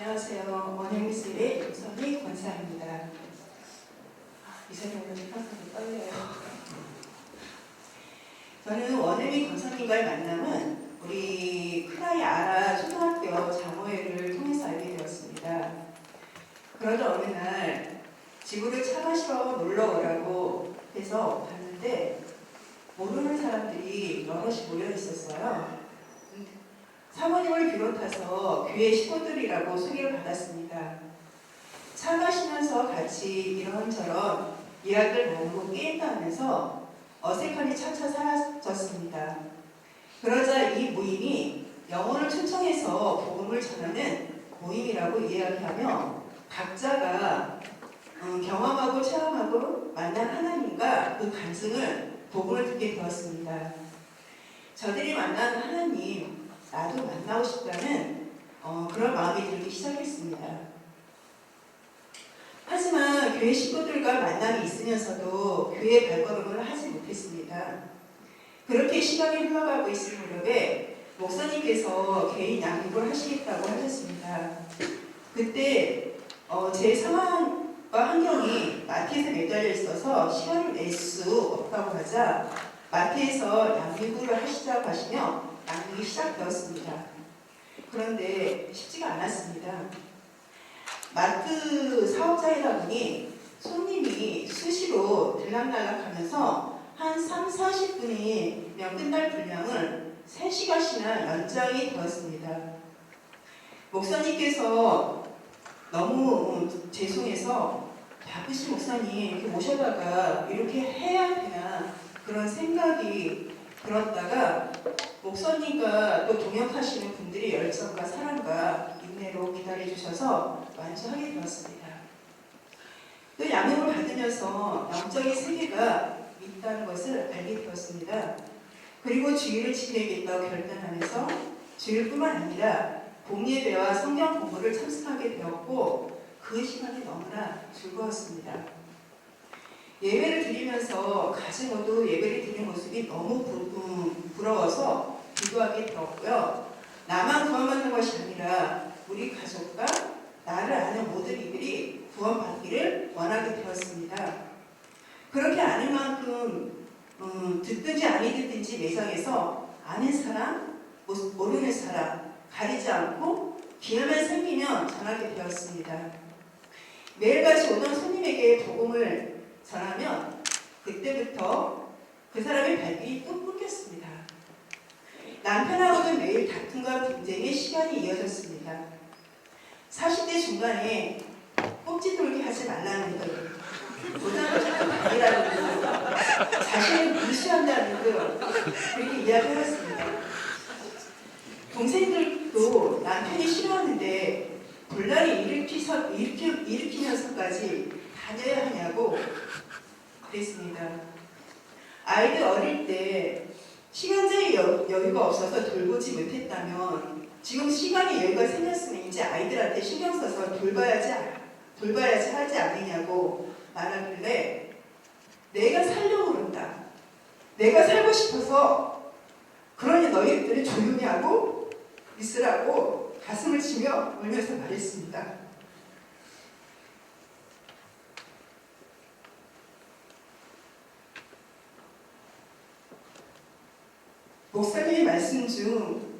안녕하세요. 원영미술의 윤선희 권사입니다. 아, 이 오면 항상 떨려요. 저는 원영미 권사님과의 만남은 우리 크라이 아라 초등학교 장호회를 통해서 알게 되었습니다. 그러던 어느 날 지구를 차 마시러 놀러 오라고 해서 갔는데 모르는 사람들이 여럿이 모여 있었어요. 사모님을 비롯해서 교회 식구들이라고 소개를 받았습니다. 차 마시면서 같이 이런저런 이야기를 나누고 게임도 하면서 어색함이 차차 사라졌습니다. 그러자 이 모임이 영혼을 초청해서 복음을 전하는 모임이라고 이야기하며 각자가 음, 경험하고 체험하고 만난 하나님과 그 간증을 복음을 듣게 되었습니다. 저들이 만난 하나님, 나도 만나고 싶다는 어, 그런 마음이 들기 시작했습니다. 하지만 교회 식구들과 만남이 있으면서도 교회 발걸음을 하지 못했습니다. 그렇게 시간이 흘러가고 있을 무렵에 목사님께서 개인 양육을 하시겠다고 하셨습니다. 그때 어, 제 상황과 환경이 마트에서 매달려 있어서 시간을 낼 수 없다고 하자 마트에서 양육을 하시자고 하시며 양육이 시작되었습니다. 그런데 쉽지가 않았습니다. 마트 사업자이다 보니 손님이 수시로 들락날락하면서 한 3, 40분이면 끝날 분량을 3시간씩이나 연장이 되었습니다. 목사님께서 너무 죄송해서 바쁘신 목사님 이렇게 모셔다가 이렇게 해야 되나 그런 생각이 들었다가 목사님과 또 동역하시는 분들이 열정과 사랑과 인내로 기다려주셔서 완수하게 되었습니다. 또 양육을 받으면서 영적인 세계가 있다는 것을 알게 되었습니다. 그리고 주일을 지내겠다고 결단하면서 주일뿐만 아니라 공예배와 성경 공부를 참석하게 되었고 그 시간이 너무나 즐거웠습니다. 예배를 드리면서 가지 모두 예배를 드리는 모습이 너무 부, 음, 부러워서 기도하게 되었고요. 나만 구원받는 것이 아니라 우리 가족과 나를 아는 모든 이들이 구원받기를 원하게 되었습니다. 그렇게 아는 만큼 음, 듣든지 아니 듣든지 매장에서 아는 사람, 모- 모르는 사람 가리지 않고 기회만 생기면 전하게 되었습니다. 매일같이 오던 손님에게 복음을 전하면 그때부터 그 사람의 발길이 또 끊겼습니다. 남편하고는 매일 다툼과 분쟁의 시간이 이어졌습니다. 40대 중간에 꼼지 돌기 하지 말라는 듯, 부담을 조금 아니라는 듯, 자신을 무시한다는 듯 그렇게 이야기했습니다. 동생들도 남편이 싫어하는데 분란이 일으키서, 일으키, 일으키면서까지 다녀야 하냐고 그랬습니다. 아이들 어릴 때 시간제의 여, 여유가 없어서 돌보지 못했다면 지금 시간이 여유가 생겼으면 이제 아이들한테 신경 써서 돌봐야지 돌봐야지 하지 않느냐고 말하길래 내가 살려고 그런다. 내가 살고 싶어서 그러니 너희들이 조용히 하고 있으라고 가슴을 치며 울면서 말했습니다. 목사님의 말씀 중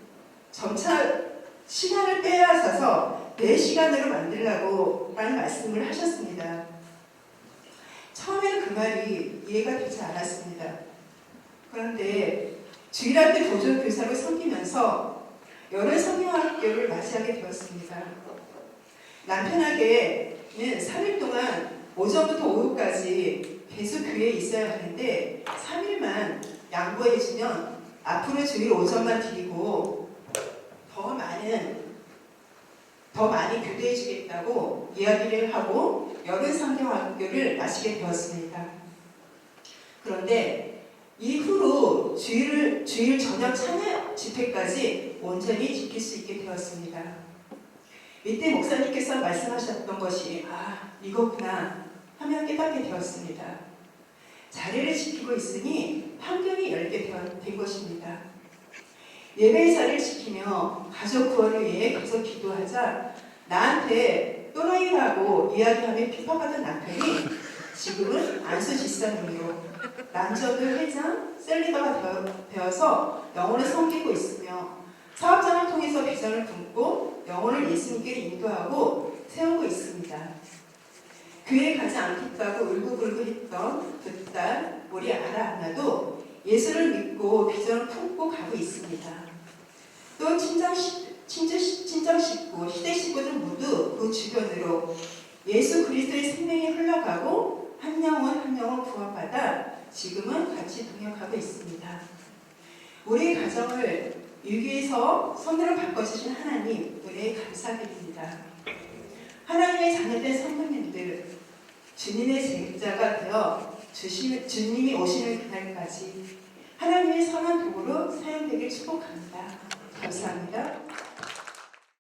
점차 시간을 빼앗아서 내 시간으로 만들라고 라는 말씀을 하셨습니다. 처음에는 그 말이 이해가 되지 않았습니다. 그런데 주일할 때 도전 교사로 섬기면서 여러 성경학교를 맞이하게 되었습니다. 남편에게는 3일 동안 오전부터 오후까지 계속 교회에 있어야 하는데 3일만 양보해주면 앞으로 주일 오전만 드리고 더 많은 더 많이 교대해 주겠다고 이야기를 하고 여름 성경학교를 마치게 되었습니다. 그런데 이후로 주일 주일 저녁 찬양 집회까지 온전히 지킬 수 있게 되었습니다. 이때 목사님께서 말씀하셨던 것이 아 이거구나 하며 깨닫게 되었습니다. 자리를 지키고 있으니 환경이 열게 된, 된 것입니다. 예배의 자리를 지키며 가족 구원을 위해 계속 기도하자 나한테 또라이라고 이야기하며 비판받은 남편이 지금은 안수 집사님으로 남저드 회장 셀리더가 되어- 되어서 영혼을 섬기고 있으며 사업장을 통해서 비전을 품고 영혼을 예수님께 인도하고 세우고 있습니다. 교회 가지 않겠다고 울고불고 했던 그딸 우리 아라하나도 예수를 믿고 비전을 품고 가고 있습니다. 또 친정 시- 친정 시- 친정 식구, 시대 식구들 모두 그 주변으로 예수 그리스도의 생명이 흘러가고 한 영혼 한 영혼 구원받아 지금은 같이 동역하고 있습니다. 우리 가정을 위기에서 선으로 바꿔주신 하나님 은혜에 감사드립니다. 하나님의 자녀된 성도님들 주님의 제자가 되어 주시, 주님이 오시는 그날까지 하나님의 선한 도구로 사용되길 축복합니다. 감사합니다.